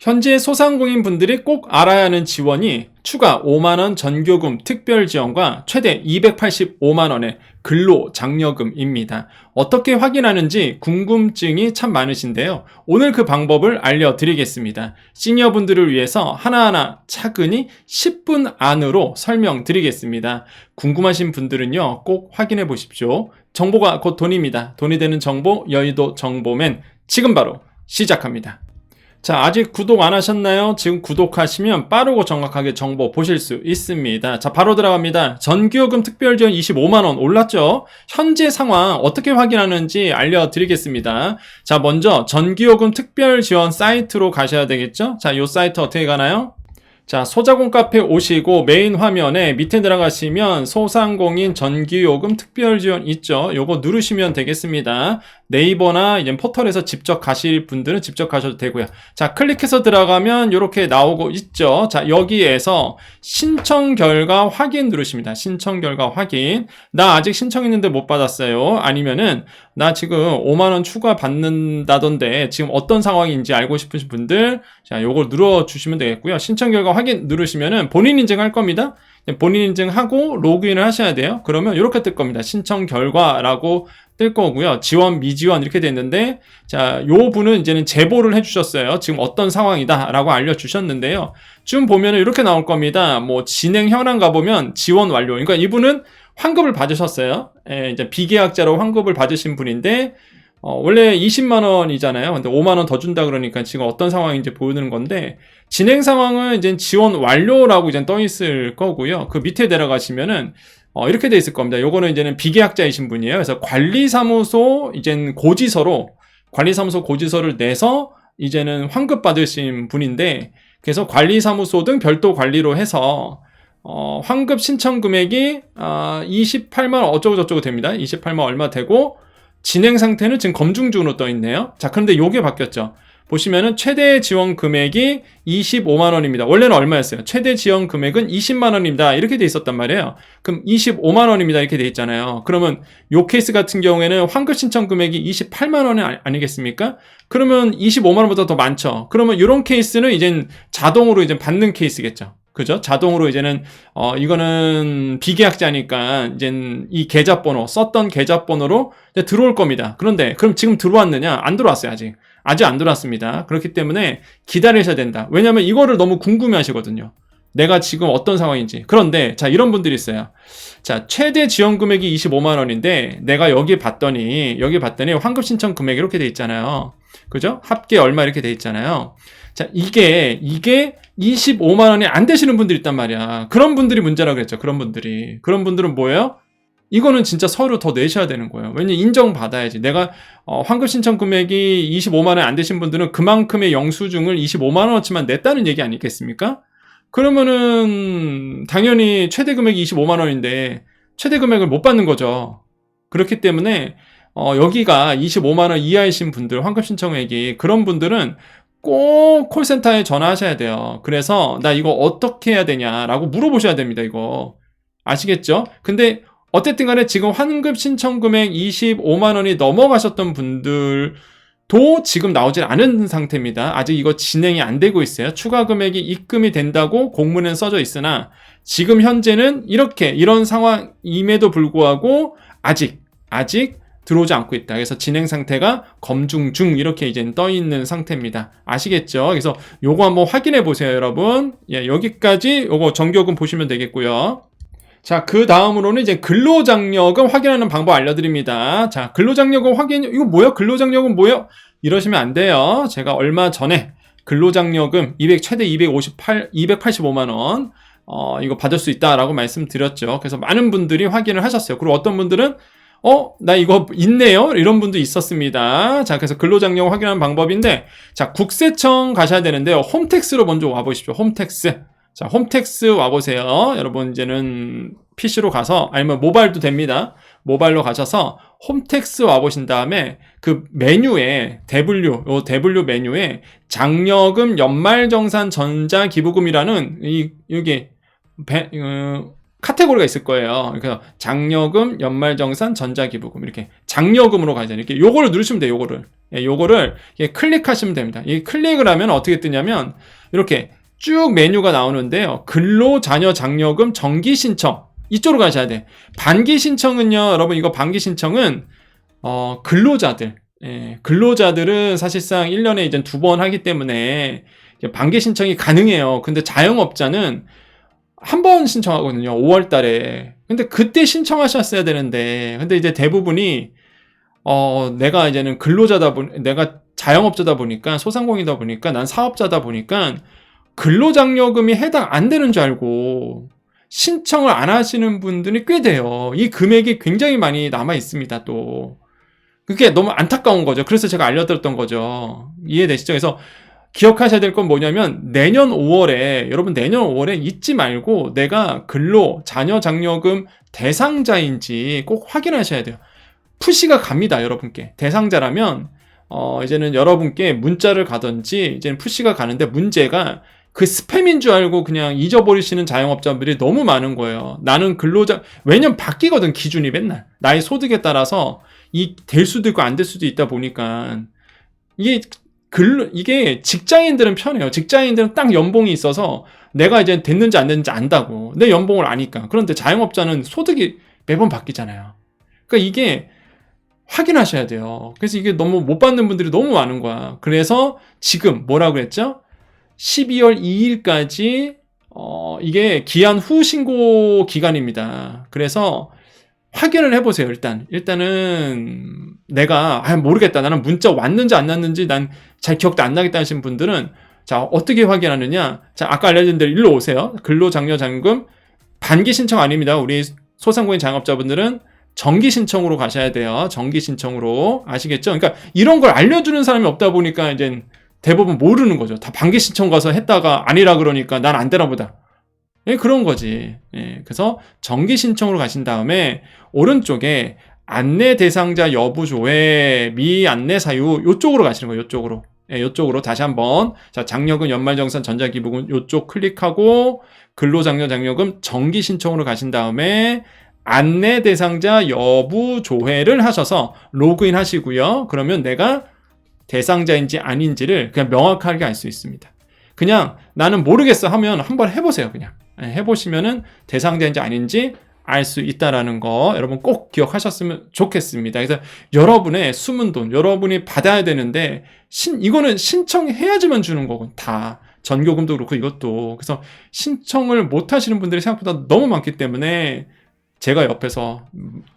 현재 소상공인 분들이 꼭 알아야 하는 지원이 추가 5만원 전교금 특별 지원과 최대 285만원의 근로 장려금입니다. 어떻게 확인하는지 궁금증이 참 많으신데요. 오늘 그 방법을 알려드리겠습니다. 시니어분들을 위해서 하나하나 차근히 10분 안으로 설명드리겠습니다. 궁금하신 분들은요, 꼭 확인해 보십시오. 정보가 곧 돈입니다. 돈이 되는 정보, 여의도 정보맨 지금 바로 시작합니다. 자, 아직 구독 안 하셨나요? 지금 구독하시면 빠르고 정확하게 정보 보실 수 있습니다. 자, 바로 들어갑니다. 전기요금 특별 지원 25만원 올랐죠? 현재 상황 어떻게 확인하는지 알려드리겠습니다. 자, 먼저 전기요금 특별 지원 사이트로 가셔야 되겠죠? 자, 요 사이트 어떻게 가나요? 자, 소자공 카페 오시고 메인 화면에 밑에 들어가시면 소상공인 전기요금 특별 지원 있죠? 요거 누르시면 되겠습니다. 네이버나 이제 포털에서 직접 가실 분들은 직접 가셔도 되고요. 자, 클릭해서 들어가면 이렇게 나오고 있죠. 자, 여기에서 신청 결과 확인 누르십니다. 신청 결과 확인. 나 아직 신청했는데 못 받았어요. 아니면은 나 지금 5만원 추가 받는다던데 지금 어떤 상황인지 알고 싶으신 분들 자, 요걸 눌러주시면 되겠고요. 신청 결과 확인 누르시면은 본인 인증 할 겁니다. 본인 인증하고 로그인을 하셔야 돼요. 그러면 이렇게 뜰 겁니다. 신청 결과라고 뜰 거고요. 지원, 미지원 이렇게 됐는데 자, 요 분은 이제는 제보를 해주셨어요. 지금 어떤 상황이다 라고 알려주셨는데요. 좀 보면은 이렇게 나올 겁니다. 뭐 진행 현황 가보면 지원 완료. 그러니까 이분은 환급을 받으셨어요. 예, 이제 비계약자로 환급을 받으신 분인데 어, 원래 20만 원이잖아요. 근데 5만 원 더 준다 그러니까 지금 어떤 상황인지 보여주는 건데 진행 상황은 이제 지원 완료라고 이제 떠 있을 거고요. 그 밑에 내려가시면은 어, 이렇게 돼 있을 겁니다. 요거는 이제는 비계약자이신 분이에요. 그래서 관리사무소 이젠 고지서로 관리사무소 고지서를 내서 이제는 환급 받으신 분인데 그래서 관리사무소 등 별도 관리로 해서 어, 환급 신청 금액이 어, 28만 어쩌고 저쩌고 됩니다. 28만 얼마 되고 진행 상태는 지금 검증 중으로 떠 있네요. 자, 그런데 요게 바뀌었죠. 보시면은 최대 지원 금액이 25만 원입니다. 원래는 얼마였어요? 최대 지원 금액은 20만 원입니다. 이렇게 돼 있었단 말이에요. 그럼 25만 원입니다. 이렇게 돼 있잖아요. 그러면 요 케이스 같은 경우에는 환급 신청 금액이 28만 원이 아니 겠습니까? 그러면 25만 원보다 더 많죠. 그러면 이런 케이스는 이젠 자동으로 이제 받는 케이스겠죠. 그죠? 자동으로 이제는 어 이거는 비계약자니까 이제 이 계좌번호 썼던 계좌번호로 들어올 겁니다. 그런데 그럼 지금 들어왔느냐? 안 들어왔어요 아직. 아직 안 들어왔습니다. 그렇기 때문에 기다리셔야 된다. 왜냐하면 이거를 너무 궁금해 하시거든요. 내가 지금 어떤 상황인지. 그런데 자 이런 분들이 있어요. 자 최대 지원 금액이 25만 원인데 내가 여기 봤더니 여기 봤더니 환급 신청 금액이 이렇게 돼 있잖아요. 그죠? 합계 얼마 이렇게 돼 있잖아요. 자 이게 이게 25만 원이 안 되시는 분들이 있단 말이야. 그런 분들이 문제라 그랬죠. 그런 분들이. 그런 분들은 뭐예요? 이거는 진짜 서류 더 내셔야 되는 거예요. 왜냐 인정받아야지. 내가 어, 환급 신청 금액이 25만 원 안 되신 분들은 그만큼의 영수증을 25만 원어치만 냈다는 얘기 아니겠습니까? 그러면은 당연히 최대 금액이 25만 원인데 최대 금액을 못 받는 거죠. 그렇기 때문에 어, 여기가 25만 원 이하이신 분들 환급 신청액이 그런 분들은 꼭 콜센터에 전화하셔야 돼요. 그래서 나 이거 어떻게 해야 되냐라고 물어보셔야 됩니다. 이거 아시겠죠? 근데 어쨌든 간에 지금 환급 신청 금액 25만 원이 넘어가셨던 분들 도 지금 나오질 않은 상태입니다. 아직 이거 진행이 안 되고 있어요. 추가 금액이 입금이 된다고 공문에 써져 있으나 지금 현재는 이렇게 이런 상황임에도 불구하고 아직 아직 들어오지 않고 있다. 그래서 진행 상태가 검증 중 이렇게 이제 떠 있는 상태입니다. 아시겠죠? 그래서 요거 한번 확인해 보세요, 여러분. 예, 여기까지 요거 정교금 보시면 되겠고요. 자, 그 다음으로는 이제 근로장려금 확인하는 방법 알려드립니다. 자, 근로장려금 확인, 이거 뭐야? 근로장려금 뭐야? 이러시면 안 돼요. 제가 얼마 전에 근로장려금 200, 최대 258, 285만원, 어, 이거 받을 수 있다라고 말씀드렸죠. 그래서 많은 분들이 확인을 하셨어요. 그리고 어떤 분들은 어, 나 이거 있네요? 이런 분도 있었습니다. 자, 그래서 근로장려 확인하는 방법인데, 자, 국세청 가셔야 되는데요. 홈택스로 먼저 와보십시오. 홈택스. 자, 홈택스 와보세요. 여러분, 이제는 PC로 가서, 아니면 모바일도 됩니다. 모바일로 가셔서 홈택스 와보신 다음에 그 메뉴에 대분류, 요 대분류 메뉴에 장려금 연말정산 전자기부금이라는 이, 여기, 배, 어, 카테고리가 있을 거예요. 그래서 장려금, 연말정산, 전자기부금 이렇게 장려금으로 가야 되는 이렇게 요거를 누르시면 돼요. 요거를 예, 요거를 예, 클릭하시면 됩니다. 이 클릭을 하면 어떻게 뜨냐면 이렇게 쭉 메뉴가 나오는데요. 근로 자녀 장려금 정기 신청 이쪽으로 가셔야 돼. 반기 신청은요, 여러분 이거 반기 신청은 어, 근로자들 예, 근로자들은 사실상 1년에 이제 두 번 하기 때문에 반기 신청이 가능해요. 근데 자영업자는 한 번 신청하거든요. 5월 달에. 근데 그때 신청하셨어야 되는데, 근데 이제 대부분이, 어, 내가 이제는 근로자다 보니, 내가 자영업자다 보니까, 소상공이다 보니까, 난 사업자다 보니까, 근로장려금이 해당 안 되는 줄 알고, 신청을 안 하시는 분들이 꽤 돼요. 이 금액이 굉장히 많이 남아 있습니다, 또. 그게 너무 안타까운 거죠. 그래서 제가 알려드렸던 거죠. 이해되시죠? 그래서 기억하셔야 될 건 뭐냐면 내년 5월에 여러분 내년 5월에 잊지 말고 내가 근로 자녀 장려금 대상자인지 꼭 확인하셔야 돼요. 푸시가 갑니다, 여러분께. 대상자라면 어 이제는 여러분께 문자를 가든지 이제는 푸시가 가는데 문제가 그 스팸인 줄 알고 그냥 잊어버리시는 자영업자분들이 너무 많은 거예요. 나는 근로자 왜냐면 바뀌거든 기준이 맨날 나의 소득에 따라서 이 될 수도 있고 안 될 수도 있다 보니까 이게 글 이게 직장인들은 편해요. 직장인들은 딱 연봉이 있어서 내가 이제 됐는지 안 됐는지 안다고 내 연봉을 아니까. 그런데 자영업자는 소득이 매번 바뀌잖아요. 그러니까 이게 확인하셔야 돼요. 그래서 이게 너무 못 받는 분들이 너무 많은 거야. 그래서 지금 뭐라고 그랬죠? 12월 2일까지 어, 이게 기한 후 신고 기간입니다. 그래서 확인을 해보세요, 일단. 일단은 내가, 아, 모르겠다. 나는 문자 왔는지 안 왔는지 난 잘 기억도 안 나겠다 하신 분들은 자, 어떻게 확인하느냐. 자, 아까 알려준 대로 일로 오세요. 근로장려장금 반기 신청 아닙니다. 우리 소상공인 장업자분들은 정기 신청으로 가셔야 돼요. 정기 신청으로. 아시겠죠? 그러니까 이런 걸 알려주는 사람이 없다 보니까 이제 대부분 모르는 거죠. 다 반기 신청 가서 했다가 아니라 그러니까 난 안 되나 보다. 예, 그런 거지. 예, 그래서 정기 신청으로 가신 다음에 오른쪽에 안내 대상자 여부 조회 미 안내 사유 요쪽으로 가시는 거예요. 요쪽으로. 예, 요쪽으로 다시 한번 자 장려금 연말정산 전자기부금 요쪽 클릭하고 근로장려 장려금 정기 신청으로 가신 다음에 안내 대상자 여부 조회를 하셔서 로그인 하시고요. 그러면 내가 대상자인지 아닌지를 그냥 명확하게 알 수 있습니다. 그냥 나는 모르겠어 하면 한번 해보세요. 그냥 해보시면은 대상자인지 아닌지 알 수 있다라는 거 여러분 꼭 기억하셨으면 좋겠습니다. 그래서 여러분의 숨은 돈 여러분이 받아야 되는데 신 이거는 신청해야지만 주는 거고 다 전교금도 그렇고 이것도 그래서 신청을 못 하시는 분들이 생각보다 너무 많기 때문에 제가 옆에서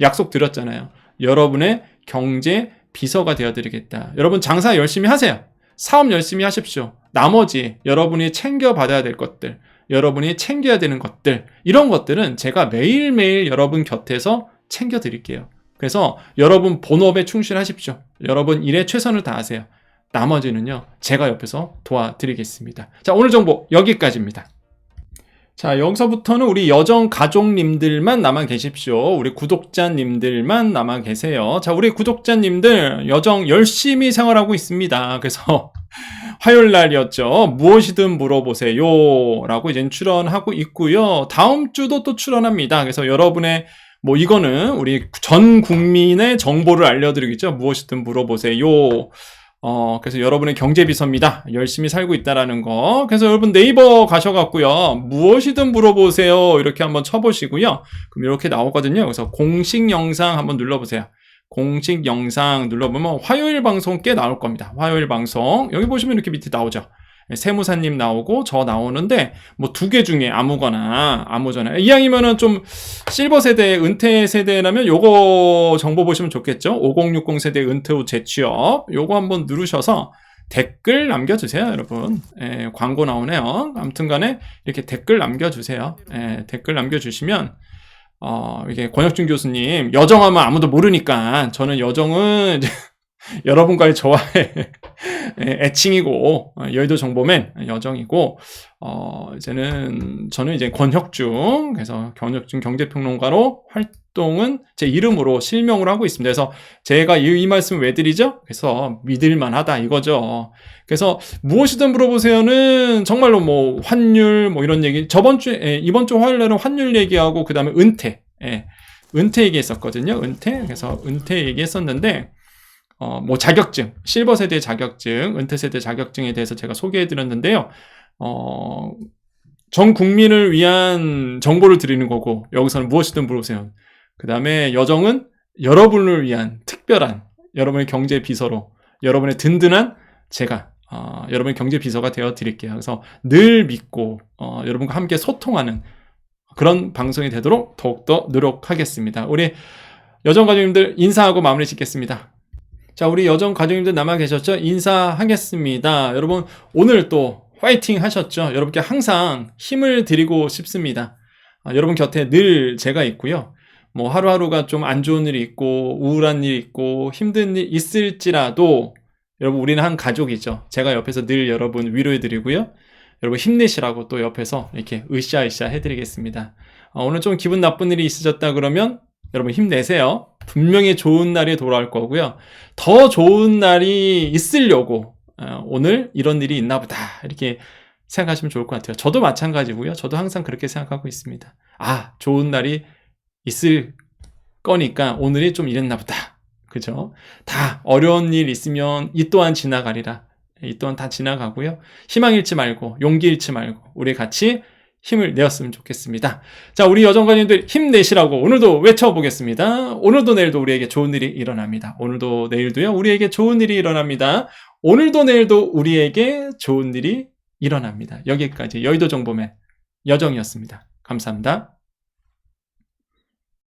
약속 드렸잖아요. 여러분의 경제 비서가 되어 드리겠다. 여러분 장사 열심히 하세요. 사업 열심히 하십시오. 나머지 여러분이 챙겨 받아야 될 것들, 여러분이 챙겨야 되는 것들, 이런 것들은 제가 매일매일 여러분 곁에서 챙겨드릴게요. 그래서 여러분 본업에 충실하십시오. 여러분 일에 최선을 다하세요. 나머지는요, 제가 옆에서 도와드리겠습니다. 자, 오늘 정보 여기까지입니다. 자, 여기서부터는 우리 여정 가족님들만 남아 계십시오. 우리 구독자님들만 남아 계세요. 자, 우리 구독자님들 여정 열심히 생활하고 있습니다. 그래서 화요일 날이었죠. 무엇이든 물어보세요. 라고 이제 출연하고 있고요. 다음 주도 또 출연합니다. 그래서 여러분의 뭐 이거는 우리 전 국민의 정보를 알려드리겠죠. 무엇이든 물어보세요. 어, 그래서 여러분의 경제비서입니다. 열심히 살고 있다라는 거. 그래서 여러분 네이버 가셔갖고요. 무엇이든 물어보세요. 이렇게 한번 쳐보시고요. 그럼 이렇게 나오거든요. 그래서 공식 영상 한번 눌러보세요. 공식 영상 눌러보면 화요일 방송 꽤 나올 겁니다. 화요일 방송. 여기 보시면 이렇게 밑에 나오죠. 세무사님 나오고 저 나오는데 뭐 두 개 중에 아무거나 아무거나 이왕이면은 좀 실버 세대 은퇴 세대라면 요거 정보 보시면 좋겠죠 5060 세대 은퇴 후 재취업 요거 한번 누르셔서 댓글 남겨주세요 여러분 예, 광고 나오네요 아무튼간에 이렇게 댓글 남겨주세요 예, 댓글 남겨주시면 어, 이게 권혁준 교수님 여정하면 아무도 모르니까 저는 여정은 여러분과의 저와의 예, 애칭이고 어, 여의도 정보맨 여정이고 어 이제는 저는 이제 권혁중 그래서 권혁중 경제평론가로 활동은 제 이름으로 실명으로 하고 있습니다. 그래서 제가 이, 이 말씀 왜 드리죠? 그래서 믿을만하다 이거죠. 그래서 무엇이든 물어보세요는 정말로 뭐 환율 뭐 이런 얘기 저번 주에 예, 이번 주 화요일 날은 환율 얘기하고 그 다음에 은퇴 예, 은퇴 얘기했었거든요. 은퇴 그래서 은퇴 얘기했었는데 어, 뭐 자격증, 실버 세대 자격증, 은퇴 세대 자격증에 대해서 제가 소개해 드렸는데요. 어, 전 국민을 위한 정보를 드리는 거고, 여기서는 무엇이든 물어보세요. 그 다음에 여정은 여러분을 위한 특별한 여러분의 경제 비서로, 여러분의 든든한 제가, 어, 여러분의 경제 비서가 되어 드릴게요. 그래서 늘 믿고, 어, 여러분과 함께 소통하는 그런 방송이 되도록 더욱더 노력하겠습니다. 우리 여정 가족님들 인사하고 마무리 짓겠습니다. 자, 우리 여정 가족님들 남아 계셨죠? 인사하겠습니다. 여러분, 오늘 또 화이팅 하셨죠? 여러분께 항상 힘을 드리고 싶습니다. 아, 여러분 곁에 늘 제가 있고요. 뭐 하루하루가 좀 안 좋은 일이 있고 우울한 일이 있고 힘든 일 있을지라도 여러분 우리는 한 가족이죠. 제가 옆에서 늘 여러분 위로해 드리고요. 여러분 힘내시라고 또 옆에서 이렇게 으쌰으쌰 해드리겠습니다. 아, 오늘 좀 기분 나쁜 일이 있으셨다 그러면 여러분 힘내세요. 분명히 좋은 날이 돌아올 거고요. 더 좋은 날이 있으려고 어, 오늘 이런 일이 있나 보다 이렇게 생각하시면 좋을 것 같아요. 저도 마찬가지고요. 저도 항상 그렇게 생각하고 있습니다. 아, 좋은 날이 있을 거니까 오늘이 좀 이랬나 보다. 그죠? 다 어려운 일 있으면 이 또한 지나가리라. 이 또한 다 지나가고요. 희망 잃지 말고 용기 잃지 말고 우리 같이 힘을 내었으면 좋겠습니다. 자, 우리 여정관님들 힘내시라고 오늘도 외쳐보겠습니다. 오늘도 내일도 우리에게 좋은 일이 일어납니다. 오늘도 내일도요, 우리에게 좋은 일이 일어납니다. 오늘도 내일도 우리에게 좋은 일이 일어납니다. 여기까지 여의도 정보맨 여정이었습니다. 감사합니다.